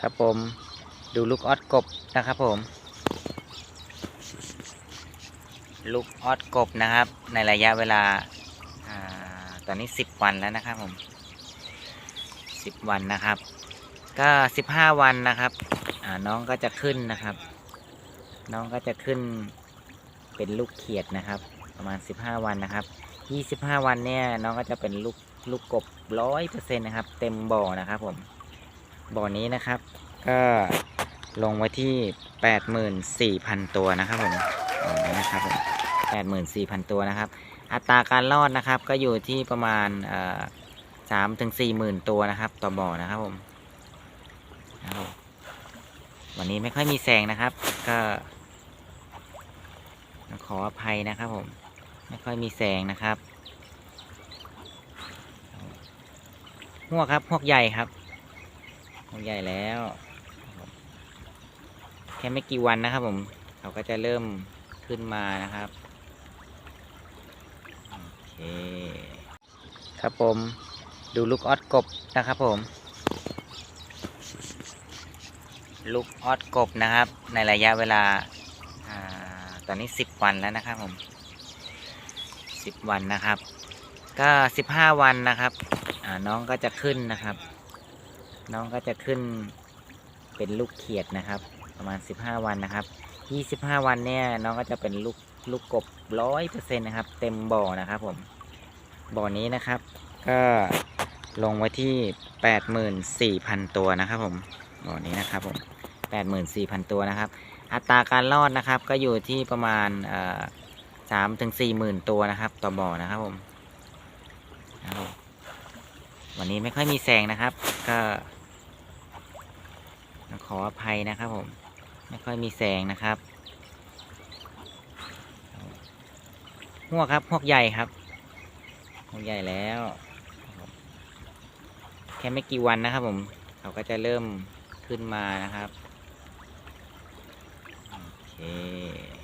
ครับผมดูลูกออดกบนะครับผม ลูกออดกบนะครับ ในระยะเวลาอาตอนนี้ 10 วันแล้วนะครับผม 10 วันนะครับ ก็ 15 วันนะครับน้องก็จะขึ้นนะครับ น้องก็จะขึ้นเป็นลูกเขียดนะครับ ประมาณ 15 วันนะครับ 25 วันเนี่ยน้องก็จะเป็นลูกลูกกบร้อยเปอร์เซ็นต์นะครับ เต็มบ่อนะครับผม บ่อนี้นะครับ ก็ลงไว้ที่ 84,000 ตัวนะครับผมบ่อนี้นะครับผม84,000 ตัวนะครับ อัตราการรอดนะครับ ก็อยู่ที่ประมาณสามถึงสี่หมื่นตัวนะครับ ต่อบ่อนะครับผมวันนี้ไม่ค่อยมีแสงนะครับ ก็ขออภัยนะครับผม ไม่ค่อยมีแสงนะครับหัวครับหวกใหญ่ครับ หวกใหญ่แล้ว แค่ไม่กี่วันนะครับผมเขาก็จะเริ่มขึ้นมานะครับโอเคครับผมดูลูกออดกบนะครับผม ลูกออดกบนะครับ ในระยะเวลาอาตอนนี้ 10 วันแล้วนะครับผม 10 วันนะครับ ก็ 15 วันนะครับน้องก็จะขึ้นนะครับ น้องก็จะขึ้นเป็นลูกเขียดนะครับ ประมาณ 15 วันนะครับ 25 วันเนี่ยน้องก็จะเป็นลูกลูกกบร้อยเปอร์เซ็นต์นะครับ เต็มบ่อนะครับผมบ่อนี้นะครับ ก็ลงไว้ที่ 84,000 ตัวนะครับผมบ่อนี้นะครับผม84,000 ตัวนะครับ อัตราการรอดนะครับ ก็อยู่ที่ประมาณสามถึงสี่หมื่นตัวนะครับ ต่อบ่อนะครับผมวันนี้ไม่ค่อยมีแสงนะครับ ก็ ขออภัยนะครับผม ไม่ค่อยมีแสงนะครับหวกครับหวกใหญ่ครับหวกใหญ่แล้ว แค่ไม่กี่วันนะครับผม เขาก็จะเริ่มขึ้นมานะครับ โอเค